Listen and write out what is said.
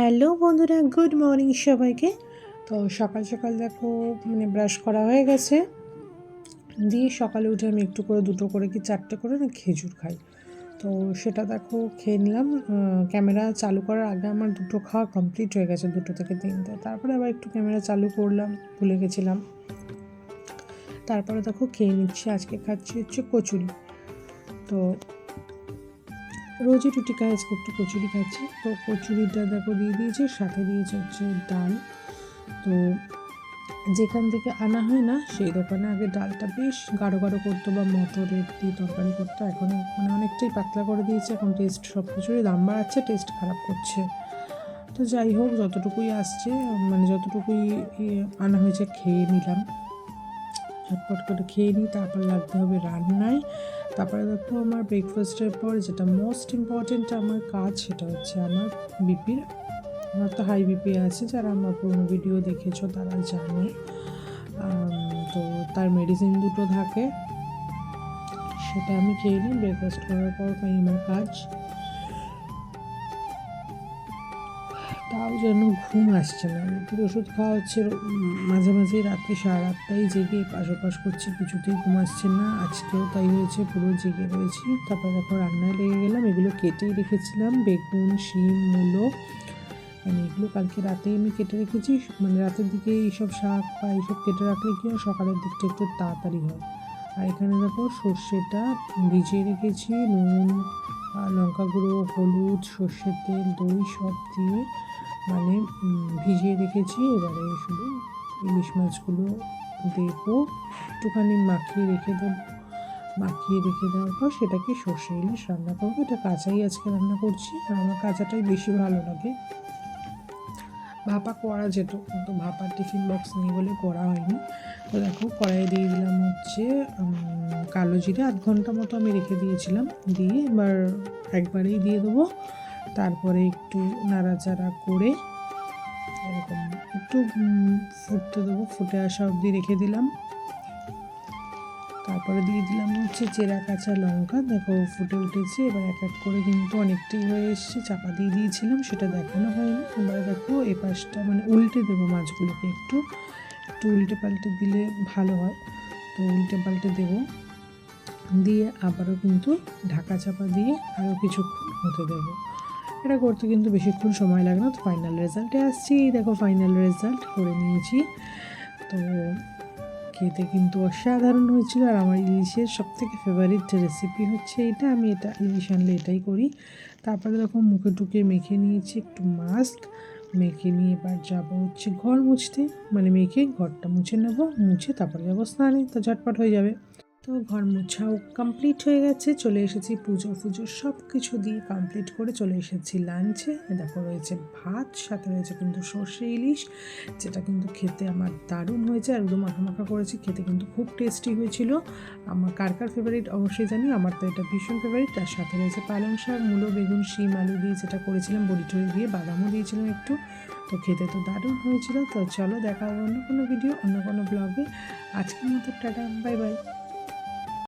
Hello বন্ধুরা, good morning সবাইকে। তো সকাল সকাল দেখো মানে ব্রাশ করা হয়ে গেছে। দিয়ে সকালে উঠে আমি একটু করে, দুটো করে কি চারটে করে না খেজুর খাই। তো সেটা দেখো খেয়ে নিলাম। ক্যামেরা চালু করার আগে আমার দুটো খাওয়া কমপ্লিট হয়ে গেছে, দুটো থেকে তিনটে। তারপরে আবার একটু ক্যামেরা চালু করলাম, ভুলে গেছিলাম। তারপরে দেখো খেয়ে নিচ্ছি, আজকে খাচ্ছি হচ্ছে কচুরি। তো রুটি খাই আজকে একটু কচুরি খাচ্ছি। তো কচুরিটা দেখো দিয়ে দিয়েছে, সাথে দিয়েছে হচ্ছে ডাল। তো যেখান থেকে আনা হয় না, সেই দোকানে আগে ডালটা বেশ গাঢ় গাঢ় করতো বা মটরের দিয়ে তরকারি করতো। এখন মানে অনেকটাই পাতলা করে দিয়েছে, এখন টেস্ট সব কিছুরই দাম বাড়াচ্ছে টেস্ট খারাপ করছে। তো যাই হোক, যতটুকুই আসছে মানে যতটুকুই আনা হয়েছে, খেয়ে নিলাম। ঝটপট করে খেয়ে নিই, তারপর লাগতে হবে রান্নায়। তারপরে দেখো আমার ব্রেকফাস্টের পর যেটা মোস্ট ইম্পর্টেন্ট আমার কাজ সেটা হচ্ছে আমার বিপির আমার তো হাই বিপি আছে, যারা আমার পুরোনো ভিডিও দেখেছ তারা জানে। তো তার মেডিসিন দুটো থাকে, সেটা আমি খেয়ে নিই ব্রেকফাস্ট করার পর আমার কাজ। তাও যেন ঘুম আসছে না। বিপির ওষুধ খাওয়া হচ্ছে মাঝে মাঝে রাত্রি সারা রাতটাই জেগে পাশ ওপাশ করছি, কিছুতেই ঘুম আসছে না। আজকেও তাই হয়েছে, পুরো জেগে রয়েছি। তারপর দেখো রান্নায় লেগে গেলাম, এগুলো কেটেই রেখেছিলাম। বেগুন, শিম, মূলো মানে এগুলো কালকে রাতেই আমি কেটে রেখেছি। মানে রাতের দিকে এইসব শাক বা এইসব কেটে রাখলে কি হয়, সকালের দিকটা একটু তাড়াতাড়ি হয়। আর এখানে দেখো সর্ষেটা ভিজিয়ে রেখেছি, নুন লঙ্কা গুঁড়ো, হলুদ, সর্ষের তেল, দই সব দিয়ে মানে ভিজিয়ে রেখেছি। এবারে শুধু ইলিশ মাছগুলো দেবো। একটুখানি মাখিয়ে রেখে দেবো। মাখিয়ে রেখে দেওয়ার পর সেটাকে সর্ষে ইলিশ রান্না করব। এটা কাঁচাই আজকে রান্না করছি, আর আমার কাঁচাটাই বেশি ভালো লাগে। ভাপা করা যেত কিন্তু ভাপার টিফিন বক্স নেই বলে করা হয়নি। তো দেখো, কড়াইয়ে দিয়ে দিলাম হচ্ছে কালো জিরে। আধ ঘণ্টা মতো আমি রেখে দিয়েছিলাম। দিয়ে এবার একবারেই দিয়ে দেবো। তারপরে একটু নাড়াচাড়া করে এরকম একটু ফুটতে দেবো। ফুটে আসা অবধি রেখে দিলাম। তারপরে দিয়ে দিলাম হচ্ছে চেরা কাঁচা লঙ্কা। দেখো ফুটে উঠেছে। এবার এক এক করে কিন্তু অনেকটাই হয়ে এসছে। চাপা দিয়ে দিয়েছিলাম, সেটা দেখানো হয়নি। এবার দেখো এ পাশটা মানে উল্টে দেবো মাছগুলোকে একটু। একটু উল্টে পাল্টে দিলে ভালো হয়। তো উল্টে পাল্টে দেবো। দিয়ে আবারও কিন্তু ঢাকা চাপা দিয়ে আরও কিছুক্ষণ হতে দেবো। এটা করতে কিন্তু বেশিক্ষণ সময় লাগে না। তো ফাইনাল রেজাল্টে আসছি। দেখো ফাইনাল রেজাল্ট করে নিয়েছি। তো খেতে কিন্তু অসাধারণ হয়েছিল। আর আমার ইলিশের সবথেকে ফেভারিট রেসিপি হচ্ছে এটা। আমি এটা ইলিশ আনলে এটাই করি। তারপরে দেখো মুখে টুকে মেখে নিয়েছি একটু মাস্ক মেখে নিয়ে এবার যাব হচ্ছে ঘর মুছতে। মানে মেখে ঘরটা মুছে নেব। মুছে তারপরে যাব স্নানে। তো ঝটপট হয়ে যাবে। তো ঘর মোছাও কমপ্লিট হয়ে গেছে, চলে এসেছি পুজো ফুজো সব কিছু দিয়ে কমপ্লিট করে চলে এসেছি লাঞ্চে দেখো রয়েছে ভাত, সাথে রয়েছে কিন্তু সর্ষে ইলিশ, যেটা কিন্তু খেতে আমার দারুণ হয়েছে। আর একদম মাখা মাখা করেছি, খেতে কিন্তু খুব টেস্টি হয়েছিল। আমার কার কার ফেভারিট অবশ্যই জানি, আমার তো এটা ভীষণ ফেভারিট তার সাথে রয়েছে পালং শাক, মূলো, বেগুন, শিম, আলু দিয়ে যেটা করেছিলাম, বড়ি টড়ি দিয়ে বাদামও দিয়েছিলাম একটু। তো খেতে তো দারুণ হয়েছিল। তো চলো দেখা হবে অন্য কোনো ভিডিও অন্য কোনো ব্লগে আজকের মতো টাটা বাই বাই